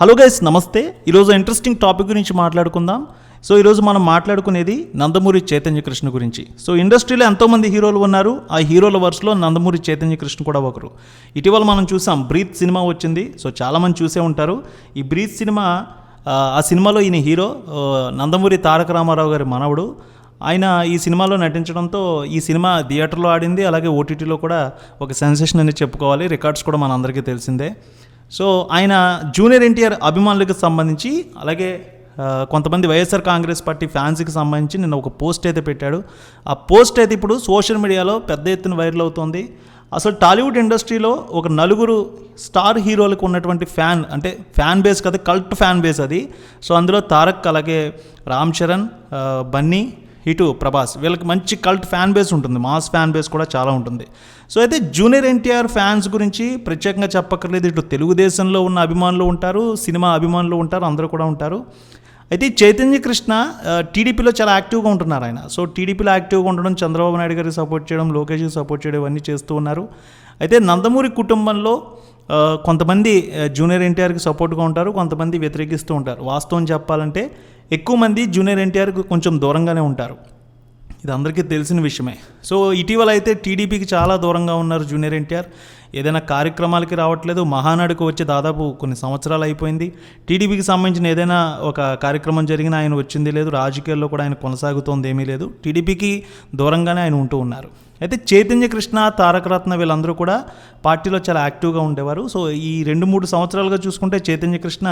Hello guys నమస్తే. ఈరోజు interesting topic గురించి మాట్లాడుకుందాం. సో ఈరోజు మనం మాట్లాడుకునేది నందమూరి చైతన్య కృష్ణ గురించి. సో ఇండస్ట్రీలో ఎంతోమంది హీరోలు ఉన్నారు. ఆ హీరోల వరుసలో నందమూరి చైతన్య కృష్ణ కూడా ఒకరు. ఇటీవల మనం చూసాం బ్రీత్ సినిమా వచ్చింది. సో చాలామంది చూసే ఉంటారు. ఈ బ్రీత్ సినిమా ఆ, సినిమాలో ఈయన హీరో నందమూరి తారక రామారావు గారి మనవడు. ఆయన ఈ సినిమాలో నటించడంతో ఈ సినిమా థియేటర్లో ఆడింది. అలాగే ఓటీటీలో కూడా ఒక సెన్సేషన్ అని చెప్పుకోవాలి. రికార్డ్స్ కూడా మనందరికీ తెలిసిందే. సో ఆయన జూనియర్ ఎన్టీఆర్ అభిమానులకు సంబంధించి అలాగే కొంతమంది వైఎస్ఆర్ కాంగ్రెస్ పార్టీ ఫ్యాన్స్కి సంబంధించి నిన్న ఒక పోస్ట్ అయితే పెట్టాడు. ఆ పోస్ట్ అయితే ఇప్పుడు సోషల్ మీడియాలో పెద్ద ఎత్తున వైరల్ అవుతోంది. అసలు టాలీవుడ్ ఇండస్ట్రీలో ఒక నలుగురు స్టార్ హీరోలకు ఉన్నటువంటి ఫ్యాన్ అంటే ఫ్యాన్ బేస్ కదా కల్ట్ ఫ్యాన్ బేస్ అది. సో అందులో తారక్ అలాగే రామ్ చరణ్ బన్నీ ఇటు ప్రభాస్ వీళ్ళకి మంచి కల్ట్ ఫ్యాన్ బేస్ ఉంటుంది. మాస్ ఫ్యాన్ బేస్ కూడా చాలా ఉంటుంది. సో అయితే జూనియర్ ఎన్టీఆర్ ఫ్యాన్స్ గురించి ప్రత్యేకంగా చెప్పక్కర్లేదు. ఇటు తెలుగుదేశంలో ఉన్న అభిమానులు ఉంటారు సినిమా అభిమానులు ఉంటారు అందరూ కూడా ఉంటారు. అయితే చైతన్య కృష్ణ టీడీపీలో చాలా యాక్టివ్గా ఉంటున్నారు ఆయన. సో టీడీపీలో యాక్టివ్గా ఉండడం చంద్రబాబు నాయుడు గారికి సపోర్ట్ చేయడం లోకేష్కి సపోర్ట్ చేయడం ఇవన్నీ చేస్తూ ఉన్నారు. అయితే నందమూరి కుటుంబంలో కొంతమంది జూనియర్ ఎన్టీఆర్కి సపోర్ట్గా ఉంటారు కొంతమంది వ్యతిరేకిస్తూ ఉంటారు. వాస్తవం చెప్పాలంటే ఎక్కువ మంది జూనియర్ ఎన్టీఆర్కి కొంచెం దూరంగానే ఉంటారు. ఇది అందరికీ తెలిసిన విషయమే. సో ఇటీవల అయితే టీడీపీకి చాలా దూరంగా ఉన్నారు జూనియర్ ఎన్టీఆర్. ఏదైనా కార్యక్రమాలకి రావట్లేదు. మహానాడుకు వచ్చి దాదాపు కొన్ని సంవత్సరాలు అయిపోయింది. టీడీపీకి సంబంధించిన ఏదైనా ఒక కార్యక్రమం జరిగినా ఆయన వచ్చింది లేదు. రాజకీయాల్లో కూడా ఆయన కొనసాగుతోంది ఏమీ లేదు. టీడీపీకి దూరంగానే ఆయన ఉంటూ ఉన్నారు. అయితే చైతన్య కృష్ణ తారకరత్న వీళ్ళందరూ కూడా పార్టీలో చాలా యాక్టివ్గా ఉండేవారు. సో ఈ రెండు మూడు సంవత్సరాలుగా చూసుకుంటే చైతన్య కృష్ణ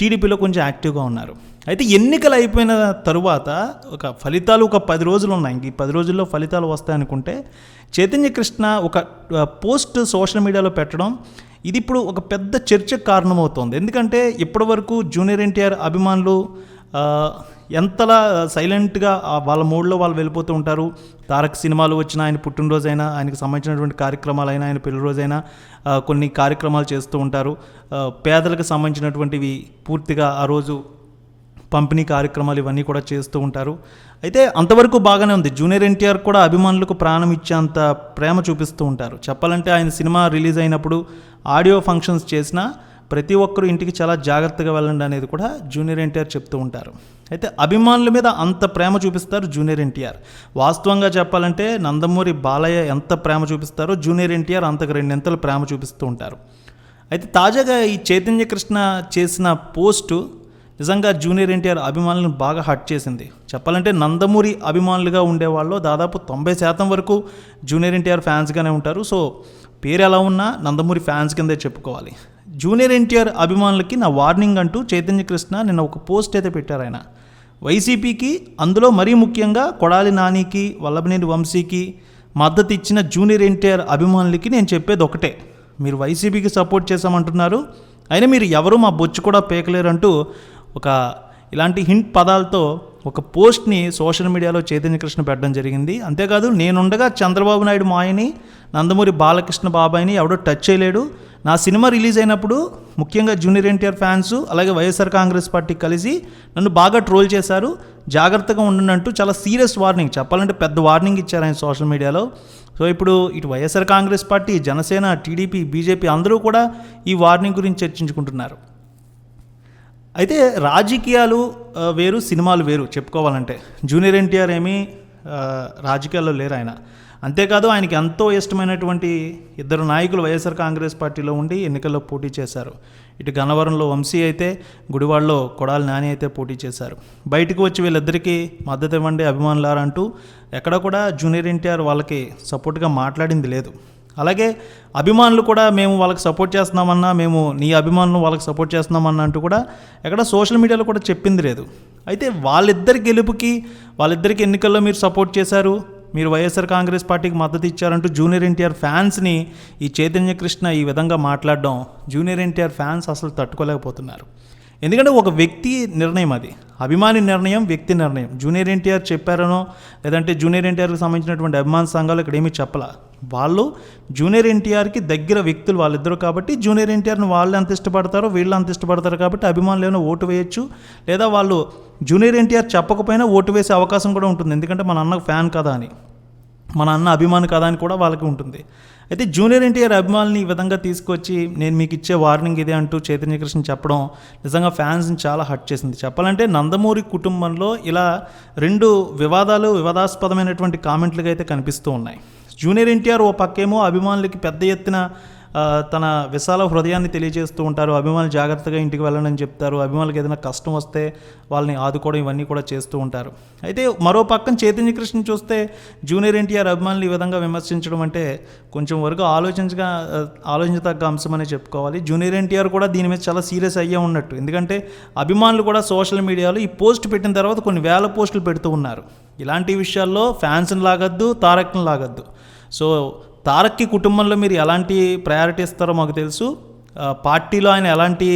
టీడీపీలో కొంచెం యాక్టివ్గా ఉన్నారు. అయితే ఎన్నికలు అయిపోయిన తరువాత ఒక ఫలితాలు ఒక పది రోజులు ఉన్నాయి. ఈ పది రోజుల్లో ఫలితాలు వస్తాయనుకుంటే చైతన్య కృష్ణ ఒక పోస్ట్ సోషల్ మీడియాలో పెట్టడం ఇది ఇప్పుడు ఒక పెద్ద చర్చకు కారణమవుతోంది. ఎందుకంటే ఇప్పటివరకు జూనియర్ ఎన్టీఆర్ అభిమానులు ఎంతలా సైలెంట్గా వాళ్ళ మూడ్లో వాళ్ళు వెళ్ళిపోతూ ఉంటారు. తారక్ సినిమాలు వచ్చిన ఆయన పుట్టినరోజైనా ఆయనకు సంబంధించినటువంటి కార్యక్రమాలైనా ఆయన పెళ్ళి రోజైనా కొన్ని కార్యక్రమాలు చేస్తూ ఉంటారు. పేదలకు సంబంధించినటువంటివి పూర్తిగా ఆ రోజు పంపిణీ కార్యక్రమాలు ఇవన్నీ కూడా చేస్తూ ఉంటారు. అయితే అంతవరకు బాగానే ఉంది. జూనియర్ ఎన్టీఆర్ కూడా అభిమానులకు ప్రాణం ఇచ్చేంత ప్రేమ చూపిస్తూ ఉంటారు. చెప్పాలంటే ఆయన సినిమా రిలీజ్ అయినప్పుడు ఆడియో ఫంక్షన్స్ చేసినా ప్రతి ఒక్కరూ ఇంటికి చాలా జాగ్రత్తగా వెళ్ళండి అనేది కూడా జూనియర్ ఎన్టీఆర్ చెప్తూ ఉంటారు. అయితే అభిమానుల మీద అంత ప్రేమ చూపిస్తారు జూనియర్ ఎన్టీఆర్. వాస్తవంగా చెప్పాలంటే నందమూరి బాలయ్య ఎంత ప్రేమ చూపిస్తారో జూనియర్ ఎన్టీఆర్ అంతకు రెండింతలు ప్రేమ చూపిస్తూ ఉంటారు. అయితే తాజాగా ఈ చైతన్య కృష్ణ చేసిన పోస్టు నిజంగా జూనియర్ ఎన్టీఆర్ అభిమానులను బాగా హట్ చేసింది. చెప్పాలంటే నందమూరి అభిమానులుగా ఉండేవాళ్ళు దాదాపు తొంభై శాతం వరకు జూనియర్ ఎన్టీఆర్ ఫ్యాన్స్గానే ఉంటారు. సో పేరు ఎలా ఉన్నా నందమూరి ఫ్యాన్స్ కిందే చెప్పుకోవాలి. జూనియర్ ఎన్టీఆర్ అభిమానులకి నా వార్నింగ్ అంటూ చైతన్య కృష్ణ నిన్న ఒక పోస్ట్ అయితే పెట్టారు ఆయన. వైసీపీకి అందులో మరీ ముఖ్యంగా కొడాలి నానికి వల్లభనేని వంశీకి మద్దతు ఇచ్చిన జూనియర్ ఎన్టీఆర్ అభిమానులకి నేను చెప్పేది ఒకటే. మీరు వైసీపీకి సపోర్ట్ చేశామంటున్నారు. అయినా మీరు ఎవరు మా బొచ్చు కూడా పేకలేరంటూ ఒక ఇలాంటి హింట్ పదాలతో ఒక పోస్ట్ని సోషల్ మీడియాలో చైతన్యకృష్ణ పెట్టడం జరిగింది. అంతేకాదు నేనుండగా చంద్రబాబు నాయుడు మాయని నందమూరి బాలకృష్ణ బాబాయిని ఎవడో టచ్ చేయలేడు. నా సినిమా రిలీజ్ అయినప్పుడు ముఖ్యంగా జూనియర్ ఎన్టీఆర్ ఫ్యాన్స్ అలాగే వైఎస్ఆర్ కాంగ్రెస్ పార్టీ కలిసి నన్ను బాగా ట్రోల్ చేశారు. జాగ్రత్తగా ఉండనంటూ చాలా సీరియస్ వార్నింగ్ చెప్పాలంటే పెద్ద వార్నింగ్ ఇచ్చారు ఆయన సోషల్ మీడియాలో. సో ఇప్పుడు ఇటు YSR Congress party Janasena TDP BJP అందరూ కూడా ఈ వార్నింగ్ గురించి చర్చించుకుంటున్నారు. అయితే రాజకీయాలు వేరు సినిమాలు వేరు చెప్పుకోవాలంటే. జూనియర్ ఎన్టీఆర్ ఏమీ రాజకీయాల్లో లేరు ఆయన. అంతేకాదు ఆయనకి ఎంతో ఇష్టమైనటువంటి ఇద్దరు నాయకులు వైఎస్ఆర్ కాంగ్రెస్ పార్టీలో ఉండి ఎన్నికల్లో పోటీ చేశారు. ఇటు గన్నవరంలో వంశీ అయితే గుడివాడలో కొడాలి నాని అయితే పోటీ చేశారు. బయటకు వచ్చి వీళ్ళిద్దరికీ మద్దతు ఇవ్వండి అభిమానులారంటూ ఎక్కడ కూడా జూనియర్ ఎన్టీఆర్ వాళ్ళకి సపోర్ట్గా మాట్లాడింది లేదు. అలాగే అభిమానులు కూడా మేము వాళ్ళకి సపోర్ట్ చేస్తున్నామన్నా మేము నీ అభిమానులు వాళ్ళకి సపోర్ట్ చేస్తున్నామన్నా అంటూ కూడా ఎక్కడ సోషల్ మీడియాలో కూడా చెప్పింది లేదు. అయితే వాళ్ళిద్దరి గెలుపుకి వాళ్ళిద్దరికి ఎన్నికల్లో మీరు సపోర్ట్ చేశారు మీరు వైఎస్ఆర్ కాంగ్రెస్ పార్టీకి మద్దతు ఇచ్చారంటూ జూనియర్ ఎన్టీఆర్ ఫ్యాన్స్ని ఈ చైతన్య కృష్ణ ఈ విధంగా మాట్లాడడం జూనియర్ ఎన్టీఆర్ ఫ్యాన్స్ అసలు తట్టుకోలేకపోతున్నారు. ఎందుకంటే ఒక వ్యక్తి నిర్ణయం అది. అభిమాని నిర్ణయం వ్యక్తి నిర్ణయం. జూనియర్ ఎన్టీఆర్ చెప్పారనో లేదంటే జూనియర్ ఎన్టీఆర్కి సంబంధించినటువంటి అభిమాన సంఘాలు ఇక్కడ ఏమీ చెప్పలా. వాళ్ళు జూనియర్ ఎన్టీఆర్కి దగ్గర వ్యక్తులు వాళ్ళిద్దరు కాబట్టి జూనియర్ ఎన్టీఆర్ని వాళ్ళు ఎంత ఇష్టపడతారో వీళ్ళు అంత ఇష్టపడతారు కాబట్టి అభిమానులు ఏమైనా ఓటు వేయొచ్చు. లేదా వాళ్ళు జూనియర్ ఎన్టీఆర్ చెప్పకపోయినా ఓటు వేసే అవకాశం కూడా ఉంటుంది. ఎందుకంటే మన అన్నకు ఫ్యాన్ కదా అని. మన అన్న అభిమాని కదా అని కూడా వాళ్ళకి ఉంటుంది. అయితే జూనియర్ ఎన్టీఆర్ అభిమానుల్ని ఈ విధంగా తీసుకొచ్చి నేను మీకు ఇచ్చే వార్నింగ్ ఇదే అంటూ చైతన్య కృష్ణ చెప్పడం నిజంగా ఫ్యాన్స్ని చాలా హర్ట్ చేసింది. చెప్పాలంటే నందమూరి కుటుంబంలో ఇలా రెండు వివాదాలు వివాదాస్పదమైనటువంటి కామెంట్లుగా అయితే కనిపిస్తూ ఉన్నాయి. జూనియర్ ఎన్టీఆర్ ఓ పక్కేమో అభిమానులకి పెద్ద ఎత్తున తన విశాల హృదయాన్ని తెలియజేస్తూ ఉంటారు. అభిమానులు జాగ్రత్తగా ఇంటికి వెళ్ళండి అని చెప్తారు. అభిమానులకు ఏదైనా కష్టం వస్తే వాళ్ళని ఆదుకోవడం ఇవన్నీ కూడా చేస్తూ ఉంటారు. అయితే మరో పక్కన చైతన్య కృష్ణ చూస్తే జూనియర్ ఎన్టీఆర్ అభిమానులు ఈ విధంగా విమర్శించడం అంటే కొంచెం వరకు ఆలోచించగా ఆలోచించదగ్గ అంశం అనే చెప్పుకోవాలి. జూనియర్ ఎన్టీఆర్ కూడా దీని మీద చాలా సీరియస్ అయ్యే ఉన్నట్టు. ఎందుకంటే అభిమానులు కూడా సోషల్ మీడియాలో ఈ పోస్ట్ పెట్టిన తర్వాత కొన్ని వేల పోస్టులు పెడుతూ ఉన్నారు. ఇలాంటి విషయాల్లో ఫ్యాన్స్ని లాగద్దు తారక్ని లాగద్దు. సో తారక్కి కుటుంబంలో మీరు ఎలాంటి ప్రయారిటీ ఇస్తారో మాకు తెలుసు. పార్టీలో ఆయన ఎలాంటి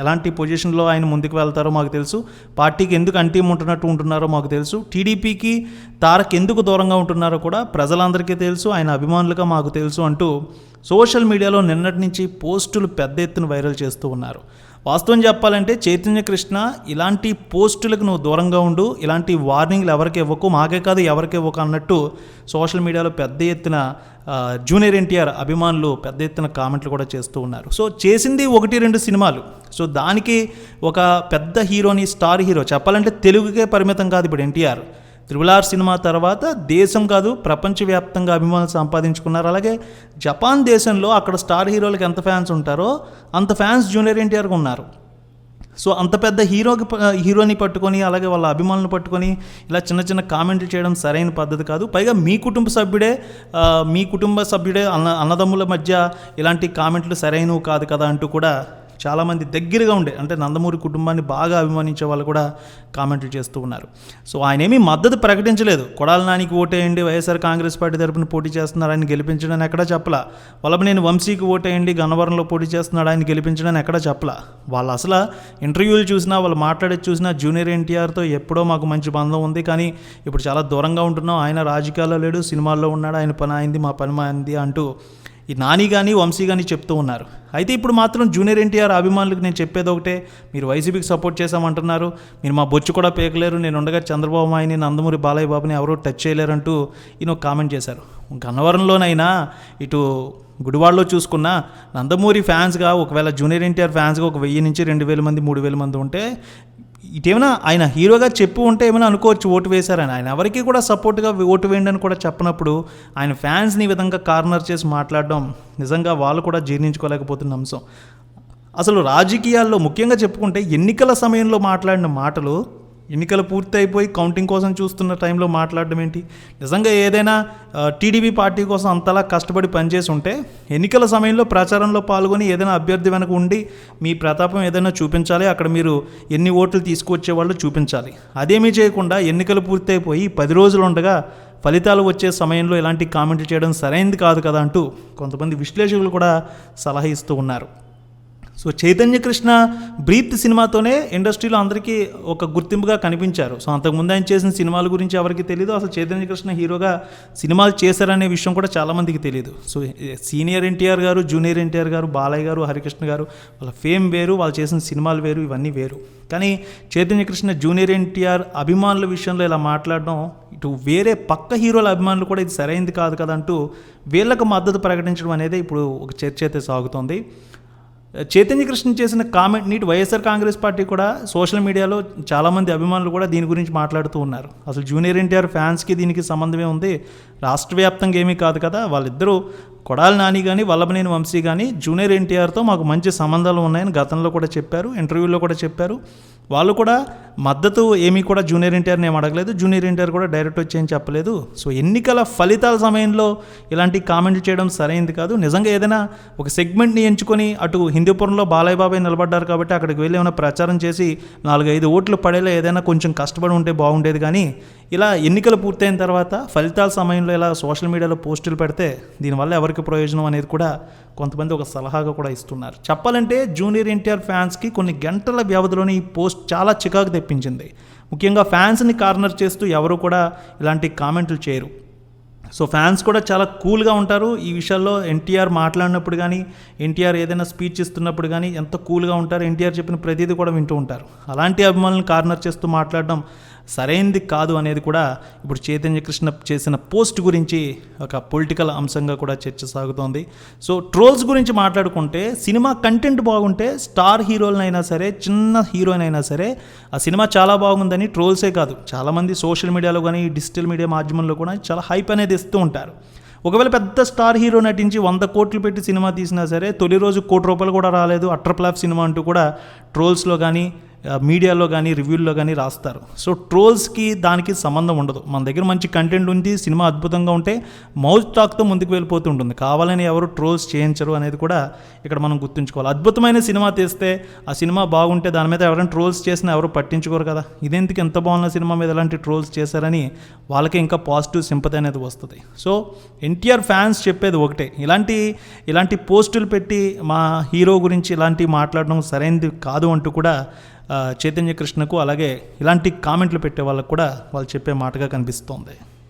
ఎలాంటి పొజిషన్లో ఆయన ముందుకు వెళ్తారో మాకు తెలుసు. పార్టీకి ఎందుకు అంటీం ఉంటున్నట్టు ఉంటున్నారో మాకు తెలుసు. టీడీపీకి తారక్ ఎందుకు దూరంగా ఉంటున్నారో కూడా ప్రజలందరికీ తెలుసు. ఆయన అభిమానులుగా మాకు తెలుసు అంటూ సోషల్ మీడియాలో నిన్నటి నుంచి పోస్టులు పెద్ద ఎత్తున వైరల్ చేస్తూ ఉన్నారు. వాస్తవం చెప్పాలంటే చైతన్య కృష్ణ ఇలాంటి పోస్టులకు నువ్వు దూరంగా ఉండు ఇలాంటి వార్నింగ్లు ఎవరికి ఇవ్వకు మాకే కాదు ఎవరికి ఇవ్వకు అన్నట్టు సోషల్ మీడియాలో పెద్ద ఎత్తున జూనియర్ ఎన్టీఆర్ అభిమానులు పెద్ద ఎత్తున కామెంట్లు కూడా చేస్తూ ఉన్నారు. సో చేసింది ఒకటి రెండు సినిమాలు. సో దానికి ఒక పెద్ద హీరోని స్టార్ హీరో చెప్పాలంటే తెలుగుకే పరిమితం కాదు ఇప్పుడు ఎన్టీఆర్. త్రిబులార్ ఆర్ సినిమా తర్వాత దేశం కాదు ప్రపంచవ్యాప్తంగా అభిమానులు సంపాదించుకున్నారు. అలాగే జపాన్ దేశంలో అక్కడ స్టార్ హీరోలకు ఎంత ఫ్యాన్స్ ఉంటారో అంత ఫ్యాన్స్ జూనియర్ ఎన్టీఆర్కి ఉన్నారు. సో అంత పెద్ద హీరోకి హీరోని పట్టుకొని అలాగే వాళ్ళ అభిమానులను పట్టుకొని ఇలా చిన్న చిన్న కామెంట్లు చేయడం సరైన పద్ధతి కాదు. పైగా మీ కుటుంబ సభ్యుడే మీ కుటుంబ సభ్యుడే అన్న అన్నదమ్ముల మధ్య ఇలాంటి కామెంట్లు సరైనవి కాదు కదా అంటూ కూడా చాలామంది దగ్గరగా ఉండే అంటే నందమూరి కుటుంబాన్ని బాగా అభిమానించే వాళ్ళు కూడా కామెంట్లు చేస్తూ ఉన్నారు. సో ఆయన ఏమీ మద్దతు ప్రకటించలేదు. కొడాల నానికి ఓటేయండి వైఎస్ఆర్ కాంగ్రెస్ పార్టీ తరపున పోటీ చేస్తున్నారు ఆయన గెలిపించడానికి ఎక్కడా చెప్పలా. నేను వంశీకి ఓటేయండి గన్నవరంలో పోటీ చేస్తున్నాడు ఆయన గెలిపించడానికి ఎక్కడా చెప్పలా. వాళ్ళు అసలు ఇంటర్వ్యూలు చూసినా వాళ్ళు మాట్లాడేది చూసినా జూనియర్ ఎన్టీఆర్తో ఎప్పుడో మాకు మంచి బంధం ఉంది. కానీ ఇప్పుడు చాలా దూరంగా ఉంటున్నాం. ఆయన రాజకీయాల్లో లేడు సినిమాల్లో ఉన్నాడు. ఆయన పని అయింది మా పని అయింది అంటూ ఈ నాని కానీ వంశీ కానీ చెప్తూ ఉన్నారు. అయితే ఇప్పుడు మాత్రం జూనియర్ ఎన్టీఆర్ అభిమానులకు నేను చెప్పేది ఒకటే మీరు వైసీపీకి సపోర్ట్ చేశామంటున్నారు. మీరు మా బొచ్చు కూడా పేకలేరు నేను ఉండగా చంద్రబాబు మాయని నందమూరి బాలయ్య బాబుని ఎవరూ టచ్ చేయలేరంటూ ఈయన ఒక కామెంట్ చేశారు. గన్నవరంలోనైనా ఇటు గుడివాడలో చూసుకున్నా నందమూరి ఫ్యాన్స్గా ఒకవేళ జూనియర్ ఎన్టీఆర్ ఫ్యాన్స్గా ఒక వెయ్యి నుంచి రెండు వేల మంది మూడు వేల మంది ఉంటే ఇటేమైనా ఆయన హీరోగా చెప్పు ఉంటే ఏమైనా అనుకోవచ్చు ఓటు వేశారని. ఆయన ఎవరికి కూడా సపోర్ట్గా ఓటు వేయండి అని కూడా చెప్పనప్పుడు ఆయన ఫ్యాన్స్ని ఈ విధంగా కార్నర్ చేసి మాట్లాడడం నిజంగా వాళ్ళు కూడా జీర్ణించుకోలేకపోతున్న అంశం. అసలు రాజకీయాల్లో ముఖ్యంగా చెప్పుకుంటే ఎన్నికల సమయంలో మాట్లాడిన మాటలు ఎన్నికలు పూర్తయిపోయి కౌంటింగ్ కోసం చూస్తున్న టైంలో మాట్లాడడం ఏంటి? నిజంగా ఏదైనా టీడీపీ పార్టీ కోసం అంతలా కష్టపడి పనిచేసి ఉంటే ఎన్నికల సమయంలో ప్రచారంలో పాల్గొని ఏదైనా అభ్యర్థి వెనక ఉండి మీ ప్రతాపం ఏదైనా చూపించాలి అక్కడ మీరు ఎన్ని ఓట్లు తీసుకువచ్చే వాళ్ళు చూపించాలి. అదేమీ చేయకుండా ఎన్నికలు పూర్తయిపోయి పది రోజులు ఉండగా ఫలితాలు వచ్చే సమయంలో ఇలాంటి కామెంట్లు చేయడం సరైనది కాదు కదా అంటూ కొంతమంది విశ్లేషకులు కూడా సలహా ఇస్తూ ఉన్నారు. సో చైతన్య కృష్ణ బ్రీత్ సినిమాతోనే ఇండస్ట్రీలో అందరికీ ఒక గుర్తింపుగా కనిపించారు. సో అంతకుముందు ఆయన చేసిన సినిమాల గురించి ఎవరికి తెలియదు అసలు చైతన్య కృష్ణ హీరోగా సినిమాలు చేశారనే విషయం కూడా చాలామందికి తెలియదు సో సీనియర్ ఎన్టీఆర్ గారు జూనియర్ ఎన్టీఆర్ గారు బాలయ్య గారు హరికృష్ణ గారు వాళ్ళ ఫేమ్ వేరు వాళ్ళు చేసిన సినిమాలు వేరు ఇవన్నీ వేరు. కానీ చైతన్య కృష్ణ జూనియర్ ఎన్టీఆర్ అభిమానుల విషయంలో ఇలా మాట్లాడడం ఇటు వేరే పక్క హీరోల అభిమానులు కూడా ఇది సరైంది కాదు కదా అంటూ వీళ్ళకు మద్దతు ప్రకటించడం అనేది ఇప్పుడు ఒక చర్చ అయితే సాగుతోంది. చైతన్య కృష్ణ చేసిన కామెంట్ వైఎస్ఆర్ కాంగ్రెస్ పార్టీ కూడా సోషల్ మీడియాలో చాలామంది అభిమానులు కూడా దీని గురించి మాట్లాడుతూ ఉన్నారు. అసలు జూనియర్ ఎన్టీఆర్ ఫ్యాన్స్కి దీనికి సంబంధమే ఉంది. రాష్ట్ర వ్యాప్తంగా ఏమీ కాదు కదా. వాళ్ళిద్దరూ కొడాలి నాని కానీ వల్లభనేని వంశీ కానీ జూనియర్ ఎన్టీఆర్తో మాకు మంచి సంబంధాలు ఉన్నాయని గతంలో కూడా చెప్పారు ఇంటర్వ్యూలో కూడా చెప్పారు. వాళ్ళు కూడా మద్దతు ఏమీ కూడా జూనియర్ ఎన్టీఆర్ని ఏం అడగలేదు. జూనియర్ ఎన్టీఆర్ కూడా డైరెక్ట్ వచ్చి ఏం చెప్పలేదు. సో ఎన్నికల ఫలితాల సమయంలో ఇలాంటి కామెంట్లు చేయడం సరైనది కాదు. నిజంగా ఏదైనా ఒక సెగ్మెంట్ని ఎంచుకొని అటు హిందూపురంలో బాలయ్య బాబాయ్ నిలబడ్డారు కాబట్టి అక్కడికి వెళ్ళి ఏమైనా ప్రచారం చేసి నాలుగైదు ఓట్లు పడేలా ఏదైనా కొంచెం కష్టపడి ఉంటే బాగుండేది కానీ ఇలా ఎన్నికలు పూర్తయిన తర్వాత ఫలితాల సమయంలో ఇలా సోషల్ మీడియాలో పోస్టులు పెడితే దీనివల్ల ఎవరికి ప్రయోజనం అనేది కూడా కొంతమంది ఒక సలహాగా కూడా ఇస్తున్నారు. చెప్పాలంటే జూనియర్ ఎన్టీఆర్ ఫ్యాన్స్కి కొన్ని గంటల వ్యవధిలోనే ఈ పోస్ట్ చాలా చికాకు తెప్పించింది. ముఖ్యంగా ఫ్యాన్స్ని కార్నర్ చేస్తూ ఎవరు కూడా ఇలాంటి కామెంట్లు చేయరు. సో ఫ్యాన్స్ కూడా చాలా కూల్గా ఉంటారు. ఈ విషయాల్లో ఎన్టీఆర్ మాట్లాడినప్పుడు కానీ ఎన్టీఆర్ ఏదైనా స్పీచ్ ఇస్తున్నప్పుడు కానీ ఎంత కూల్గా ఉంటారు ఎన్టీఆర్ చెప్పిన ప్రతిదీ కూడా వింటూ ఉంటారు. అలాంటి అభిమానులను కార్నర్ చేస్తూ మాట్లాడడం సరైనది కాదు అనేది కూడా ఇప్పుడు చైతన్య కృష్ణ చేసిన పోస్ట్ గురించి ఒక పొలిటికల్ అంశంగా కూడా చర్చ సాగుతోంది. సో ట్రోల్స్ గురించి మాట్లాడుకుంటే సినిమా కంటెంట్ బాగుంటే స్టార్ హీరోలనైనా సరే చిన్న హీరోయిన్ అయినా సరే ఆ సినిమా చాలా బాగుందని ట్రోల్సే కాదు. చాలామంది సోషల్ మీడియాలో కానీ డిజిటల్ మీడియా మాధ్యమంలో కూడా చాలా హైప్ అనేది ఇస్తూ ఉంటారు. ఒకవేళ పెద్ద స్టార్ హీరో నటించి వంద కోట్లు పెట్టి సినిమా తీసినా సరే తొలి రోజు కోటి రూపాయలు కూడా రాలేదు. అట్టర్ సినిమా అంటూ కూడా ట్రోల్స్లో కానీ మీడియాలో కానీ రివ్యూల్లో కానీ రాస్తారు. సో ట్రోల్స్కి దానికి సంబంధం ఉండదు. మన దగ్గర మంచి కంటెంట్ ఉంది సినిమా అద్భుతంగా ఉంటే మౌత్ టాక్తో ముందుకు వెళ్ళిపోతూ ఉంటుంది. కావాలని ఎవరు ట్రోల్స్ చేయించరు అనేది కూడా ఇక్కడ మనం గుర్తుంచుకోవాలి. అద్భుతమైన సినిమా తీస్తే ఆ సినిమా బాగుంటే దాని మీద ఎవరైనా ట్రోల్స్ చేసినా ఎవరు పట్టించుకోరు కదా. ఇదేందుకు ఎంత బాగున్న సినిమా మీద ఎలాంటి ట్రోల్స్ చేశారని వాళ్ళకి ఇంకా పాజిటివ్ సింపతి అనేది వస్తుంది. సో ఎన్టీఆర్ ఫ్యాన్స్ చెప్పేది ఒకటే. ఇలాంటి ఇలాంటి పోస్టులు పెట్టి మా హీరో గురించి ఇలాంటివి మాట్లాడడం సరైనది కాదు అంటూ కూడా చైతన్య కృష్ణకు అలాగే ఇలాంటి కామెంట్లు పెట్టే వాళ్ళకు కూడా వాళ్ళు చెప్పే మాటగా కనిపిస్తోంది.